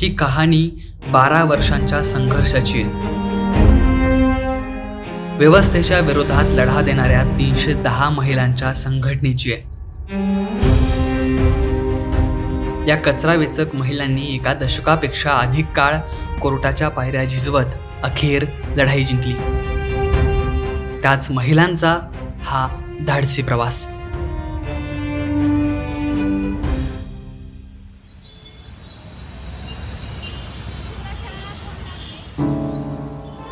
ही कहाणी बारा वर्षांच्या संघर्षाची आहे. व्यवस्थेच्या विरोधात लढा देणाऱ्या तीनशे दहा महिलांच्या संघटनेची आहे. या कचरा वेचक महिलांनी एका दशकापेक्षा अधिक काळ कोर्टाच्या पायऱ्या झिजवत अखेर लढाई जिंकली. त्याच महिलांचा हा धाडसी प्रवास.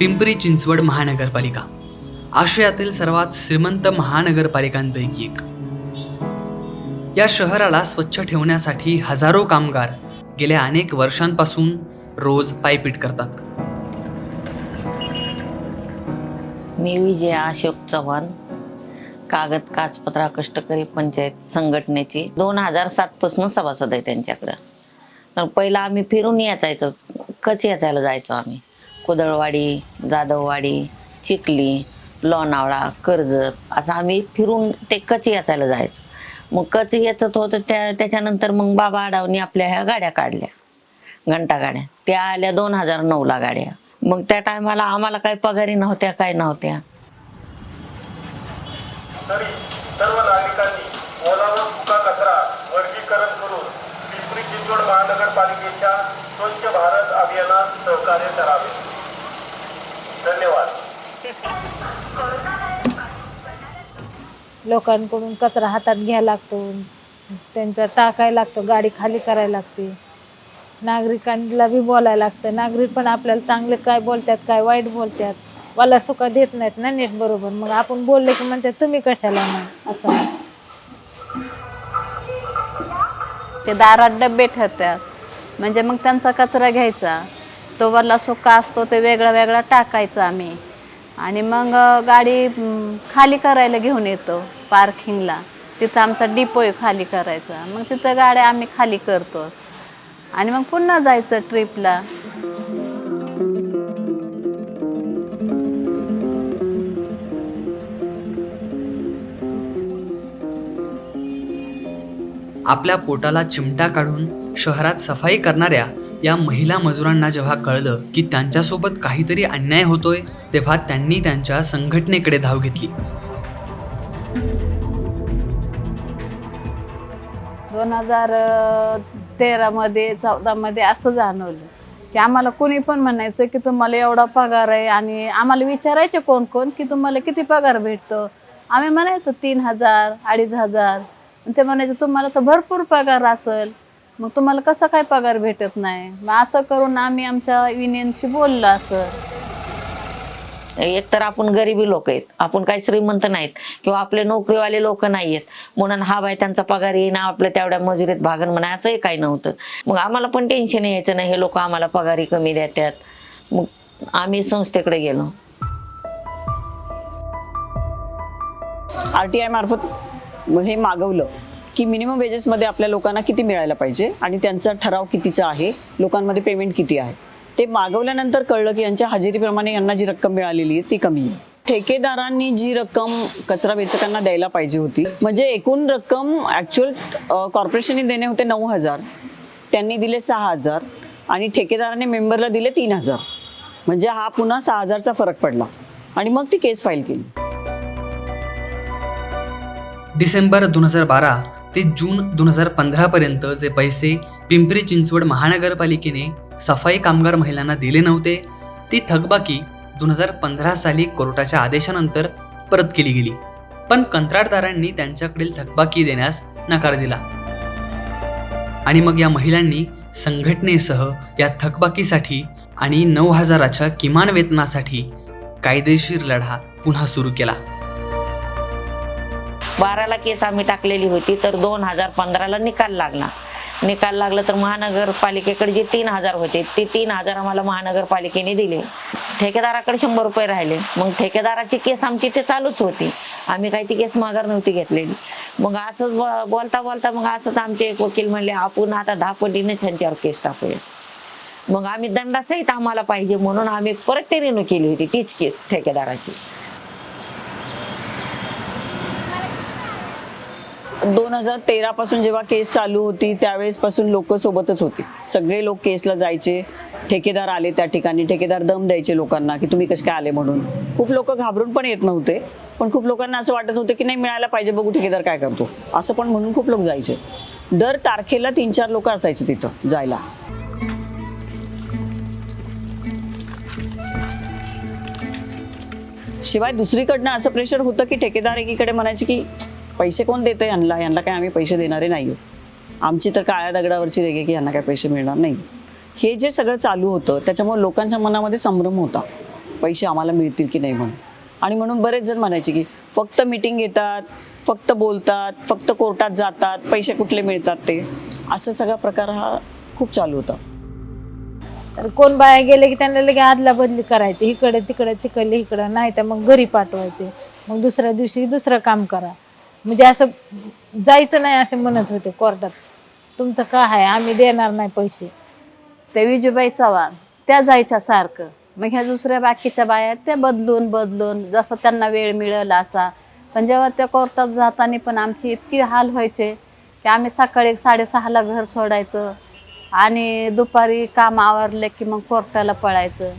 पिंपरी चिंचवड महानगरपालिका. आशियातील सर्वात श्रीमंत महानगरपालिकांपैकी एक. या शहराला स्वच्छ ठेवण्यासाठी हजारो कामगार गेल्या अनेक वर्षांपासून रोज पायपीट करतात. मी विजया अशोक चव्हाण कागद काचपत्रा कष्टकरी पंचायत संघटनेची. दोन हजार सातपासून सभासद आहे त्यांच्याकडं. तर पहिला आम्ही फिरून याचायचो कच याचायला जायचो आम्ही. कुदळवाडी जाधववाडी चिखली लोणावळा कर्जत असं आम्ही फिरून ते कच याचायला जायचो. मग कच याचत होतं त्या त्याच्यानंतर मग बाबा आडावनी आपल्या ह्या गाड्या काढल्या. घंटा गाड्या. त्या आल्या दोन हजार नऊला गाड्या. मग त्या टायमाला आम्हाला काही पगारी नव्हत्या काय नव्हत्या. तरी सर्व नागरिकांनी ओला व सुका कचरा वर्गीकरण करून पिंपरी चिंचवड महानगरपालिकेच्या स्वच्छ भारत अभियानात सहकार्य करावे. धन्यवाद. लोकांकडून कचरा हातात घ्यायला लागतो त्यांचा टाकायला लागतो गाडी खाली करायला लागते. नागरिकांना बी बोलायला लागतं. नागरिक पण आपल्याला चांगले काय बोलतात काय वाईट बोलतात मला सुका देत नाहीत ना नीट बरोबर. मग आपण बोलले की म्हणतात तुम्ही कशाला नाही असं. ते दारात डबे ठेवतात. म्हणजे मग त्यांचा कचरा घ्यायचा. तो वरला सुका असतो ते वेगळा वेगळा टाकायचा आम्ही. आणि मग गाडी खाली करायला घेऊन येतो पार्किंगला. तिथं आमचा डिपो आहे खाली करायचा. मग तिथं गाड्या आम्ही खाली करतो. आणि मग पुन्हा जायचं ट्रिपला आपल्या पोटाला चिमटा काढून शहरात सफाई करणाऱ्या या महिला मजुरांना जेव्हा कळलं की त्यांच्यासोबत काहीतरी अन्याय होतोय तेव्हा त्यांनी त्यांच्या संघटनेकडे धाव घेतली. दोन हजार तेरामध्ये चौदामध्ये असं जाणवलं की आम्हाला कोणी पण म्हणायचं की तुम्हाला एवढा पगार आहे आणि आम्हाला विचारायचे कोण कोण की तुम्हाला किती पगार भेटतो. आम्ही म्हणायचो तीन हजार अडीच हजार. ते म्हणायचं तुम्हाला तर भरपूर पगार असेल. मग तुम्हाला कसा काय पगार भेटत नाही? मग असं करून आम्ही आमच्या युनियनशी बोललो असं. एक तर आपण गरिबी लोक आहेत. आपण काही श्रीमंत नाहीत किंवा आपले नोकरीवाले लोक नाही आहेत म्हणून हा बाय त्यांचा पगार येईना आपल्या तेवढ्या मजुरीत भागन म्हणा असंही काही नव्हतं. मग आम्हाला पण टेन्शन यायचं नाही हे लोक आम्हाला पगारी कमी देतात. मग आम्ही संस्थेकडे गेलो. आर टी आय मार्फत हे मागवलं. की मिनिमम वेजेसमध्ये आपल्या लोकांना किती मिळायला पाहिजे आणि त्यांचा ठराव कितीचा आहे लोकांमध्ये पेमेंट किती आहे? ते मागवल्यानंतर कळलं की यांच्या हजेरीप्रमाणे यांना जी रक्कम मिळालेली आहे ती कमी आहे. ठेकेदारांनी जी रक्कम कचरा वेचकांना द्यायला पाहिजे होती म्हणजे एकूण रक्कम ॲक्च्युअल कॉर्पोरेशनने देणे होते नऊ हजार त्यांनी दिले सहा हजार आणि ठेकेदाराने मेंबरला दिले तीन हजार. म्हणजे हा पुन्हा सहा हजारचा फरक पडला आणि मग ती केस फाईल केली. डिसेंबर दोन हजार बारा ते जून दोन हजार पंधरापर्यंत जे पैसे पिंपरी चिंचवड महानगरपालिकेने सफाई कामगार महिलांना दिले नव्हते ती थकबाकी दोन हजार पंधरा साली कोर्टाच्या आदेशानंतर परत केली गेली. पण कंत्राटदारांनी त्यांच्याकडील थकबाकी देण्यास नकार दिला. आणि मग या महिलांनी संघटनेसह या थकबाकीसाठी आणि नऊ हजाराच्या किमान वेतनासाठी कायदेशीर लढा पुन्हा सुरू केला. बाराला केस आम्ही टाकलेली होती तर दोन हजार पंधराला निकाल लागला. निकाल लागला तर महानगरपालिकेकडे जे तीन हजार होते ते तीन हजार आम्हाला महानगरपालिकेने दिले. ठेकेदाराकडे शंभर रुपये राहिले. मग ठेकेदाराची केस आमची ते चालूच होती. आम्ही काही ती केस माघार नव्हती घेतलेली. मग असंच ब- बोलता बोलता मग असंच आमचे एक वकील म्हणले आपण आता दहा पटीनेच ह्यांच्यावर केस टाकूया. मग आम्ही दंडासहित आम्हाला पाहिजे म्हणून आम्ही परत ते रिन्यू केली होती तीच केस ठेकेदाराची. दोन हजार तेरा पासून जेव्हा केस चालू होती त्यावेळेस पासून लोक सोबतच होती. सगळे लोक केसला जायचे ठेकेदार आले त्या ठिकाणी ठेकेदार दम द्यायचे लोकांना की तुम्ही कसे काय आले म्हणून. खूप लोक घाबरून पण येत नव्हते पण खूप लोकांना असं वाटत होतं की नाही मिळायला पाहिजे बघू ठेकेदार काय करतो. असं पण म्हणून खूप लोक जायचे. दर तारखेला तीन चार लोक असायचे तिथं जायला. शिवाय दुसरीकडनं असं प्रेशर होतं की ठेकेदार एकीकडे म्हणायचे की पैसे कोण देतं यांना? यांना काय आम्ही पैसे देणारे नाही आमची तर काळ्या दगडावरची रेगे की यांना काय पैसे मिळणार नाही. हे जे सगळं चालू होतं त्याच्यामुळे लोकांच्या मनामध्ये संभ्रम होता. पैसे आम्हाला मिळतील की नाही म्हणून. आणि म्हणून बरेच जण म्हणायचे की फक्त मिटिंग घेतात फक्त बोलतात फक्त कोर्टात जातात पैसे कुठले मिळतात ते? असं सगळा प्रकार हा खूप चालू होता. तर कोण बाया गेले की त्यांना लगे आदला बदली करायची. इकडे तिकडे तिकडले इकडं नाही तर मग घरी पाठवायचे. मग दुसऱ्या दिवशी दुसरं काम करा. म्हणजे असं जायचं नाही असे म्हणत होते कोर्टात. तुमचं का आहे आम्ही देणार नाही पैसे. ते विजूबाई चव्हाण त्या जायच्या सारखं. मग ह्या दुसऱ्या बाकीच्या बाया त्या बदलून बदलून जसं त्यांना वेळ मिळेल असा. पण जेव्हा त्या कोर्टात जाताना पण आमची इतकी हाल व्हायचे की आम्ही सकाळी साडेसहाला घर सोडायचं आणि दुपारी काम आवरले की मग कोर्टाला पळायचं.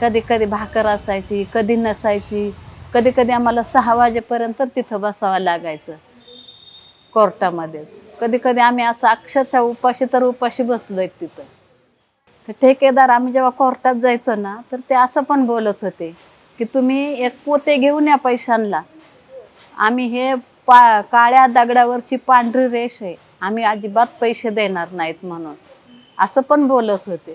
कधी कधी भाकर असायची कधी नसायची. कधी कधी आम्हाला सहा वाजेपर्यंत तिथं बसावं लागायचं. कोर्टामध्येच कधी कधी आम्ही असं अक्षरशः उपाशी तर उपाशी बसलो आहे तिथं. तर ठेकेदार आम्ही जेव्हा कोर्टात जायचो ना तर ते असं पण बोलत होते की तुम्ही एक पोते घेऊन या पैशांना. आम्ही हे पा काळ्या दगडावरची पांढरी रेष आहे. आम्ही अजिबात पैसे देणार नाहीत म्हणून. असं पण बोलत होते.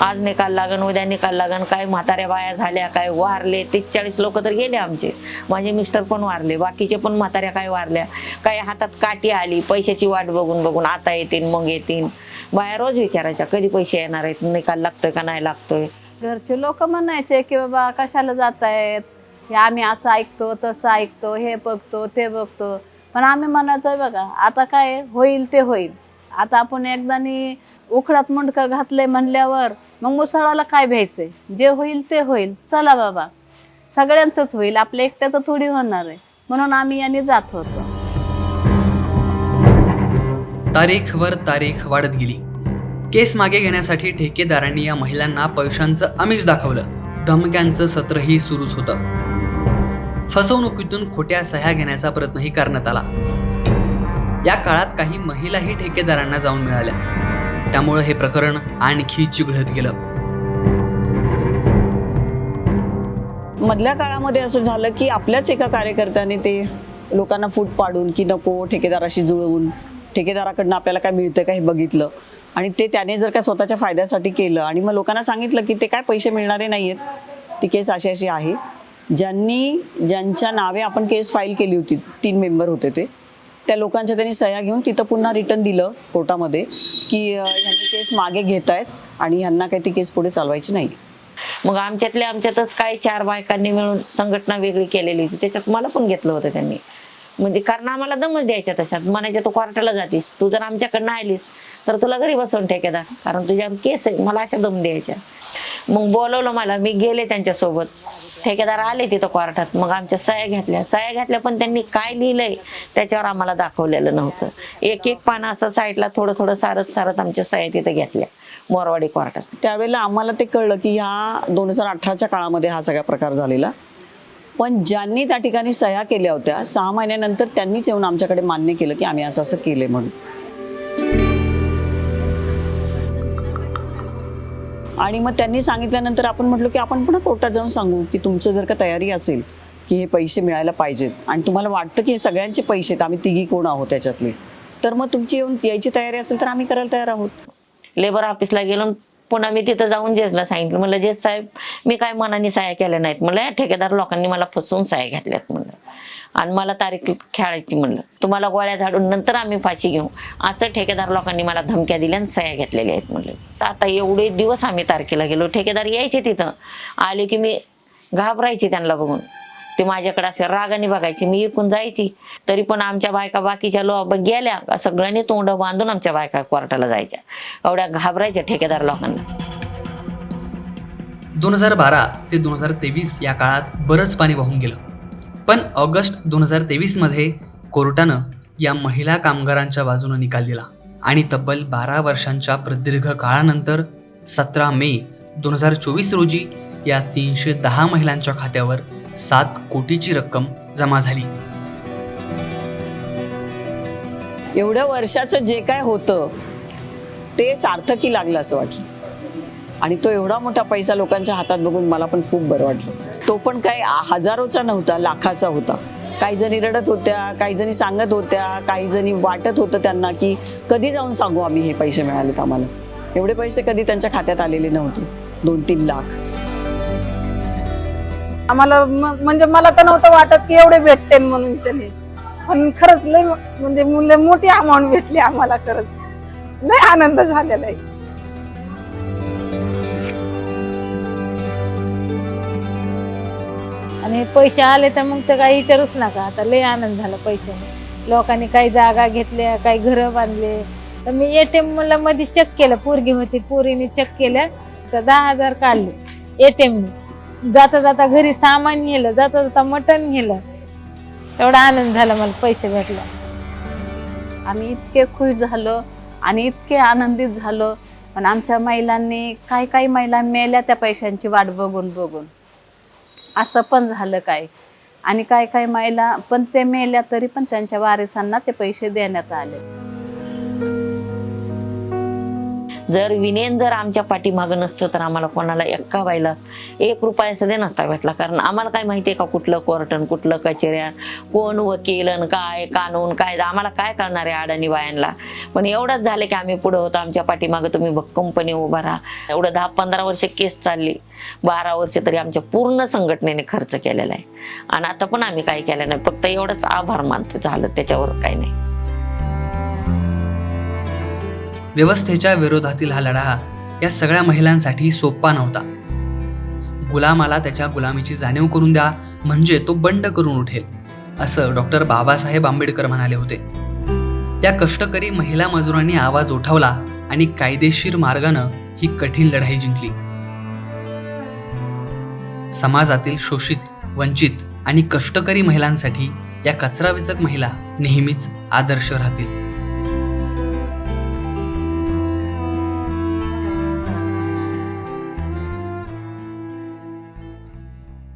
आज निकाल लागन उद्या निकाल लागन काय म्हाताऱ्या बाया झाल्या काय वारले तीस चाळीस लोक तर गेले आमचे. माझे मिस्टर पण वारले बाकीचे पण म्हाताऱ्या काय वारल्या. काय हातात काठी आली पैशाची वाट बघून बघून आता येतील मग येतील बाया रोज विचारायच्या कधी पैसे येणार आहेत निकाल लागतोय का नाही लागतोय? घरचे लोक म्हणायचे की बाबा कशाला जात आहेत हे आम्ही असं ऐकतो तसं ऐकतो हे बघतो ते बघतो. पण आम्ही म्हणायचं बघा आता काय होईल ते होईल. आता आपण एकदानी उखडात मुंडकं घातलंय म्हणल्यावर मग मुसळाला काय भ्यायचंय? जे होईल ते होईल. चला बाबा. सगळ्यांचंच होईल. आपल्या एकट्याचं थोडी होणार आहे. म्हणून आम्ही याने जात होतो. तारीखवर तारीख वाढत गेली. केस मागे घेण्यासाठी ठेकेदारांनी या महिलांना पैशांचं आमिष दाखवलं. धमक्यांचं सत्रही सुरूच होतं. फसवणुकीतून खोट्या सह्या घेण्याचा प्रयत्नही करण्यात आला. या काळात काही महिलाही ठेकेदारांना जाऊन मिळाल्या. त्यामुळं हे प्रकरण आणखी चिघळत गेलं. मधल्या काळामध्ये असं झालं की आपल्याच एका कार्यकर्त्याने ते लोकांना फूट पाडून की नको ठेकेदाराशी जुळवून ठेकेदाराकडनं आपल्याला काय मिळतं का हे बघितलं. आणि ते त्याने जर का स्वतःच्या फायद्यासाठी केलं आणि मग लोकांना सांगितलं की ते काय पैसे मिळणारे नाही आहेत ती केस अशी अशी आहे. ज्यांनी ज्यांच्या नावे आपण केस फाईल केली होती तीन मेंबर होते ते त्या लोकांच्या त्यांनी सह्या घेऊन तिथं पुन्हा रिटर्न दिलं कोर्टामध्ये की अं, ह्यांनी केस मागे घेत आहेत आणि ह्यांना काही ती केस पुढे चालवायची नाही. मग आमच्यातल्या आमच्यातच काय चार बायकांनी मिळून संघटना वेगळी केलेली होती त्याच्यात मला पण घेतलं होतं त्यांनी. म्हणजे कारण आम्हाला दमच द्यायच्या तशात. म्हणायच्या तू कोर्टाला जातीस. तू जर आमच्याकडनं आलीस तर तुला घरी बसवून ठेकेदार. कारण तुझ्या केस आहे मला अशा दम द्यायच्या. मग बोलवलं मला. मी गेले त्यांच्यासोबत. ठेकेदार आले तिथं कोर्टात. मग आमच्या सह्या घेतल्या. सह्या घेतल्या पण त्यांनी काय लिहिलंय त्याच्यावर आम्हाला दाखवलेलं नव्हतं. एक एक पानं असं साईडला थोडं थोडं सारत सारत आमच्या सह्या तिथं घेतल्या मोरवाडी कोर्टात. त्यावेळेला आम्हाला ते कळलं की ह्या दोन हजार अठराच्या काळामध्ये हा सगळा प्रकार झालेला. पण ज्यांनी त्या ठिकाणी सह्या केल्या होत्या सहा महिन्यानंतर त्यांनीच येऊन आमच्याकडे मान्य केलं की आम्ही असं असं केलंय म्हणून. आणि मग त्यांनी सांगितल्यानंतर आपण म्हटलो की आपण पुन्हा कोर्टात जाऊन सांगू की तुमचं जर का तयारी असेल की हे पैसे मिळायला पाहिजेत आणि तुम्हाला वाटतं की हे सगळ्यांचे पैसे आहेत आम्ही तिघी कोण आहोत त्याच्यातले तर मग तुमची येऊन यायची तयारी असेल तर आम्ही करायला तयार आहोत. लेबर ऑफिसला गेलो पुन्हा मी तिथं जाऊन जेसला सांगितलं. म्हणलं जेस साहेब मी काय मनाने साया केल्या नाहीत? म्हणलं या ठेकेदार लोकांनी मला फसवून साया घातल्यात. म्हणलं. आणि मला तारीख खेळायची म्हणलं. तुम्हाला गोळ्या झाडून नंतर आम्ही फाशी घेऊ. असं ठेकेदार लोकांनी मला धमक्या दिल्या आणि सह्या घेतलेल्या आहेत म्हणलं. तर आता एवढे दिवस आम्ही तारखेला गेलो. ठेकेदार यायचे तिथं. आले की मी घाबरायचे त्यांना बघून. ते माझ्याकडे असे रागाने बघायचे मी इकून जायची. तरी पण आमच्या बायका बाकीच्या लो गेल्या. सगळ्यांनी तोंड बांधून आमच्या बायका क्वार्टरला जायच्या. एवढ्या घाबरायच्या ठेकेदार लोकांना. दोन हजार बारा ते दोन हजार तेवीस या काळात बरंच पाणी वाहून गेलं. पण ऑगस्ट दोन हजार तेवीसमध्ये कोर्टानं या महिला कामगारांच्या बाजूनं निकाल दिला. आणि तब्बल बारा वर्षांच्या प्रदीर्घ काळानंतर सतरा मे दोन हजार चोवीस रोजी या तीनशे दहा महिलांच्या खात्यावर सात कोटीची रक्कम जमा झाली. एवढ्या वर्षाचं जे काय होतं ते सार्थकी लागलं असं वाटलं. आणि तो एवढा मोठा पैसा लोकांच्या हातात बघून मला पण खूप बरं वाटलं. तो पण काय हजारोचा नव्हता लाखाचा होता. काही जणी रडत होत्या काही जणी सांगत होत्या काही जणी वाटत होतं त्यांना की कधी जाऊन सांगू आम्ही हे पैसे मिळालेत आम्हाला. एवढे पैसे कधी त्यांच्या खात्यात आलेले नव्हते दोन तीन लाख. आम्हाला म्हणजे मला तर नव्हतं वाटत की एवढे भेटते म्हणून पण खरंच लय म्हणजे मुले मोठी अमाऊंट भेटली आम्हाला खरंच. लय आनंद झालेला आहे. आणि पैसे आले तर मग तर काही विचारूच नका. आता लय आनंद झाला पैशाने लोकांनी काही जागा घेतल्या काही घरं बांधले. तर मी ए टी एमला मध्ये चेक केलं. पोरगी होती पोरीने चेक केलं तर दहा हजार काढले ए टी एमने जाता जाता घरी सामान नेलं जाता जाता मटण नेलं. तेवढा आनंद झाला मला पैसे भेटला. आम्ही इतके खुश झालो आणि इतके आनंदित झालो. पण आमच्या महिलांनी काही काही महिला मेल्या त्या पैशांची वाट बघून बघून. असं पण झालं काय? आणि काय काय महिला पण ते मेल्या तरी पण त्यांच्या वारिसांना ते पैसे देण्यात आले. जर विनेन जर आमच्या पाठीमागं नसतं तर आम्हाला कोणाला एका बाईला एक रुपयाचा दे नसता भेटला. कारण आम्हाला काय माहिती आहे का कुठलं कोर्टन कुठलं कचेऱ्यान कोण वकील काय कानून काय आम्हाला काय करणार आहे अडाणी बायांना पण एवढंच झालं की आम्ही पुढं होतो. आमच्या पाठीमागं तुम्ही भक्कमपणे उभा राहा. एवढं दहा पंधरा वर्ष केस चालली. बारा वर्ष तरी आमच्या पूर्ण संघटनेने खर्च केलेला आहे. आणि आता पण आम्ही काही केलं नाही. फक्त एवढंच आभार मानतो. झालं त्याच्यावर काही नाही. व्यवस्थेच्या विरोधातील हा लढा या सगळ्या महिलांसाठी सोपा नव्हता. गुलामाला त्याच्या गुलामीची जाणीव करून द्या म्हणजे तो बंड करून उठेल असं डॉक्टर बाबासाहेब आंबेडकर म्हणाले होते. या कष्टकरी महिला मजुरांनी आवाज उठवला आणि कायदेशीर मार्गानं ही कठीण लढाई जिंकली. समाजातील शोषित वंचित आणि कष्टकरी महिलांसाठी या कचराविचक महिला नेहमीच आदर्श राहतील.